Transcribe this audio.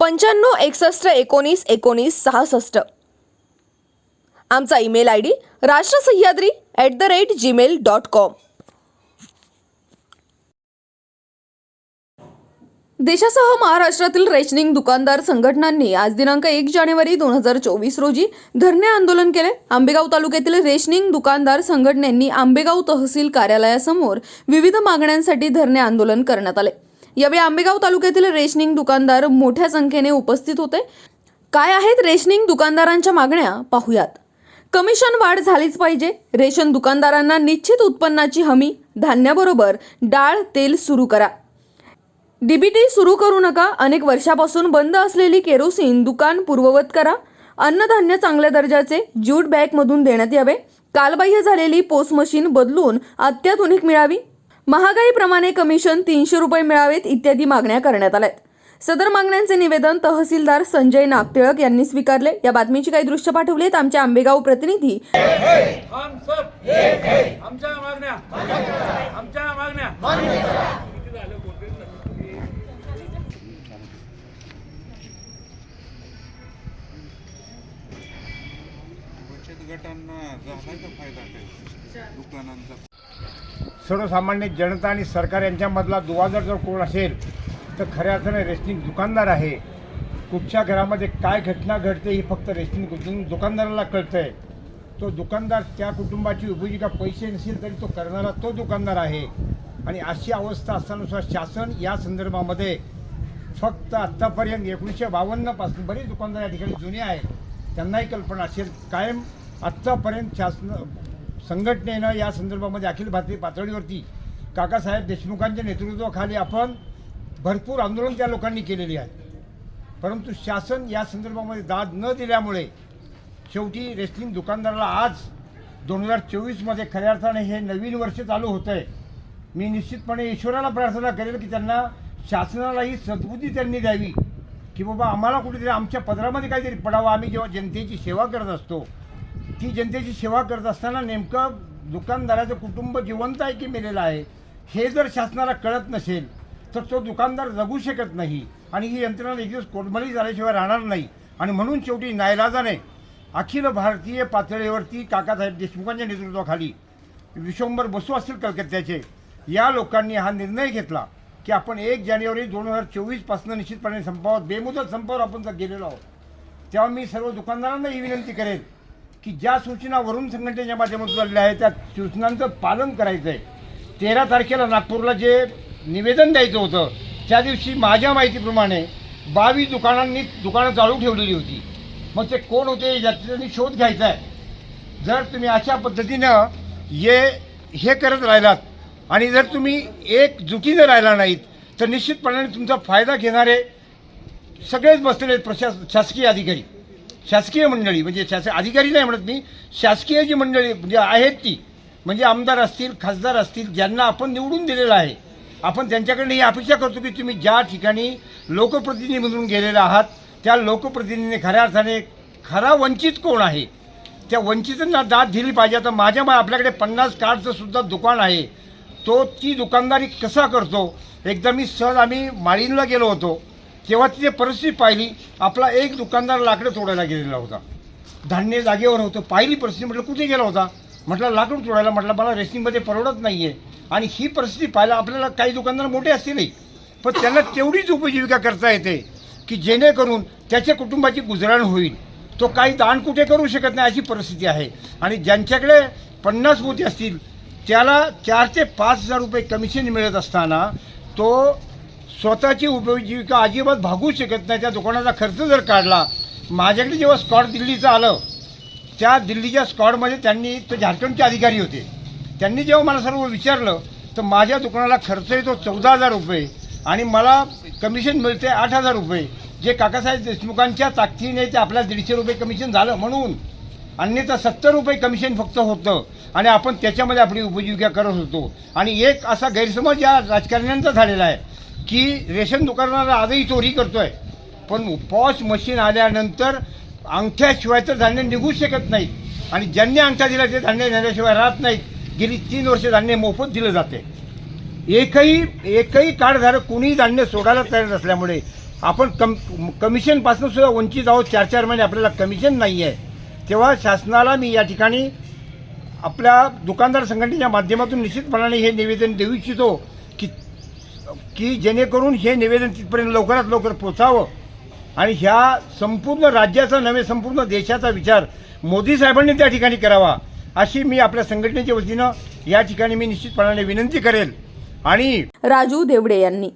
पंच्याण्णव एकसष्ट एकोणीस एकोणीस सहासष्ट. आमचा email I D Rashtra Sahyadri at the rate gmail dot com देशासह महाराष्ट्रातील रेशनिंग दुकानदार संघटनांनी आज दिनांक एक जानेवारी दोन हजार चोवीस रोजी धरणे आंदोलन केले. आंबेगाव तालुक्यातील रेशनिंग दुकानदार संघटनेनी आंबेगाव तहसील कार्यालयासमोर विविध मागण्यांसाठी धरणे आंदोलन करण्यात आले. यावेळी आंबेगाव तालुक्यातील रेशनिंग दुकानदार मोठ्या संख्येने उपस्थित होते. काय आहेत रेशनिंग दुकानदारांच्या मागण्या? पाहूयात. कमिशन वाढ झालीच पाहिजे. रेशन दुकानदारांना निश्चित उत्पन्नाची हमी धान्याबरोबर डाळ तेल सुरू करा. डीबीटी सुरू करू नका. अनेक वर्षापासून बंद असलेली केरोसिन दुकान पूर्ववत करा. अन्नधान्य चांगल्या दर्जाचे ज्यूट बॅगमधून देण्यात यावे. कालबाह्य झालेली पोस्ट मशीन बदलून अत्याधुनिक मिळावी. महागाईप्रमाणे कमिशन तीनशे रुपये मिळावेत इत्यादी मागण्या करण्यात आल्यात. सदर मागण्यांचे निवेदन तहसीलदार संजय नागटिळक यांनी स्वीकारले. या बातमीची काही दृश्य पाठवलेत आमचे आंबेगाव प्रतिनिधी. हम सब आमच्या मागण्या. आमच्या मागण्या. किती झालं कोणते बचत गटांना झाला का फायदा काय दुकानांचा. सर्वसामान्य जनता आणि सरकार यांच्यामधला दुवा जर कोण असेल तर खऱ्या अर्थाने रेशनिंग दुकानदार आहे. कुठच्या घरामध्ये काय घटना घडते ही फक्त रेशनिंग दुकानदाराला दुकानदाराला कळतंय. तो दुकानदार त्या कुटुंबाची उपजीविका पैसे नसेल तरी तो करणारा तो दुकानदार आहे. आणि अशी अवस्था असतानुसार शासन या संदर्भामध्ये फक्त आत्तापर्यंत एकोणीसशे बावन्नपासून बरेच दुकानदार या ठिकाणी जुने आहेत. त्यांनाही कल्पना असेल कायम आत्तापर्यंत शासन संघटनेनं या संदर्भामध्ये अखिल भारतीय पातळीवरती काकासाहेब देशमुखांच्या नेतृत्वाखाली आपण भरपूर आंदोलन त्या लोकांनी केलेली आहे. परंतु शासन या संदर्भामध्ये दाद न दिल्यामुळे शेवटी रेस्लिंग दुकानदाराला आज दोन हजार चोवीसमध्ये खऱ्या अर्थाने हे नवीन वर्ष चालू होतं आहे मी निश्चितपणे ईश्वराला प्रार्थना करेल की त्यांना शासनाला ही सद्बुद्धी त्यांनी द्यावी की बाबा आम्हाला कुठेतरी आमच्या पदरामध्ये काहीतरी पडावं. आम्ही जेव्हा जनतेची सेवा करत असतो ती जनतेची सेवा करत असताना नेमकं दुकानदाराचं कुटुंब जिवंत आहे की मेलेलं आहे हे जर शासनाला कळत नसेल तर तो दुकानदार जगू शकत नाही आणि ही यंत्रणा एक दिवस कोलमली झाल्याशिवाय राहणार नाही. आणि म्हणून शेवटी नायलाजाने अखिल भारतीय पातळीवरती काकासाहेब देशमुखांच्या नेतृत्वाखाली विश्वंभर बसू असतील कलकत्त्याचे या लोकांनी हा निर्णय घेतला की आपण एक जानेवारी दोन हजार चोवीसपासून निश्चितपणे संपावर बेमुदत संपावर आपण जर गेलेलो आहोत तेव्हा मी सर्व दुकानदारांना ही विनंती करेन की ज्या सूचना वरून संघटनेच्या माध्यमातून आलेल्या आहेत त्या सूचनांचं पालन करायचं आहे तेरा तारखेला नागपूरला जे निवेदन द्यायचं होतं त्या दिवशी माझ्या माहितीप्रमाणे बावीस दुकानांनी दुकानं चालू ठेवलेली होती. मग ते कोण होते याचा त्यांनी शोध घ्यायचा आहे जर तुम्ही अशा पद्धतीनं हे हे करत राहिलात आणि जर तुम्ही एकजुटीनं राहिला नाहीत तर निश्चितपणाने तुमचा फायदा घेणारे सगळेच बसलेले आहेत प्रशास शासकीय अधिकारी. शासकीय मंडळी म्हणजे शासकीय अधिकारी नाही म्हणत मी शासकीय जी मंडळी म्हणजे आहेत ती म्हणजे आमदार असतील खासदार असतील ज्यांना आपण निवडून दिलेलं आहे आपण त्यांच्याकडनं ही अपेक्षा करतो की तुम्ही ज्या ठिकाणी लोकप्रतिनिधी म्हणून गेलेला आहात त्या लोकप्रतिनिधीने खऱ्या अर्थाने खरा वंचित कोण आहे त्या वंचितांना दाद दिली पाहिजे. आता माझ्या मा आपल्याकडे पन्नास कार्डचं सुद्धा दुकान आहे तो ती दुकानदारी कसा करतो? एकदा मी सहज आम्ही माळीनला गेलो होतो तेव्हा तिथे परिस्थिती पाहिली आपला एक दुकानदार लाकडं तोडायला गेलेला होता. धान्य जागेवर होतं पाहिली परिस्थिती म्हटलं कुठे गेला होता? म्हटलं लाकडं तोडायला म्हटलं मला रेसिंगमध्ये परवडत नाही आहे आणि ही परिस्थिती पाहायला आपल्याला काही दुकानदार मोठे असतीलही पण त्यांना तेवढीच उपजीविका करता येते की जेणेकरून त्याच्या कुटुंबाची गुजराण होईल. तो काही दान कुठे करू शकत नाही अशी परिस्थिती आहे. आणि ज्यांच्याकडे पन्नास मोती असतील त्याला चार ते पाच हजार रुपये कमिशन मिळत असताना तो स्वतःची उपजीविका अजिबात भागू शकत नाही. त्या दुकानाचा खर्च जर काढला माझ्याकडे जेव्हा स्कॉट दिल्लीचं आलं त्या दिल्लीच्या स्कॉडमध्ये त्यांनी ते झारखंडचे अधिकारी होते. त्यांनी जेव्हा मला सर्व विचारलं तर माझ्या दुकानाला खर्च येतो चौदा हजार रुपये आणि मला कमिशन मिळते आठ हजार रुपये. जे काकासाहेब देशमुखांच्या ताकदीने ते आपल्याला दीडशे रुपये कमिशन झालं म्हणून. अन्यथा सत्तर रुपये कमिशन फक्त होतं आणि आपण त्याच्यामध्ये आपली उपजीविका करत होतो. आणि एक असा गैरसमज या राजकारण्यांचा झालेला आहे. की रेशन दुकानदार आजही चोरी करतोय. पण पॉस मशीन आल्यानंतर अंगठ्याशिवाय तर धान्य निघू शकत नाही. आणि ज्यांनी अंगठा दिला ते धान्य नेल्याशिवाय राहत नाहीत. गेली तीन वर्ष धान्य मोफत दिलं जाते. एकही एकही कार्डधारक कुणीही धान्य सोडायला तयार नसल्यामुळे आपण कम कमिशनपासून सुद्धा वंचित आहोत. चार चार महिने आपल्याला कमिशन नाही आहे तेव्हा शासनाला मी या ठिकाणी आपल्या दुकानदार संघटनेच्या माध्यमातून निश्चितपणाने हे निवेदन देऊ इच्छितो. की जेणेकरून हे निवेदन तिथपर्यंत लवकरात लवकर पोचावं. आणि ह्या संपूर्ण राज्याचा नव्हे संपूर्ण देशाचा विचार मोदी साहेबांनी त्या ठिकाणी करावा अशी मी आपल्या संघटनेच्या वतीनं या ठिकाणी मी निश्चितपणाने विनंती करेल. आणि राजू देवडे यांनी.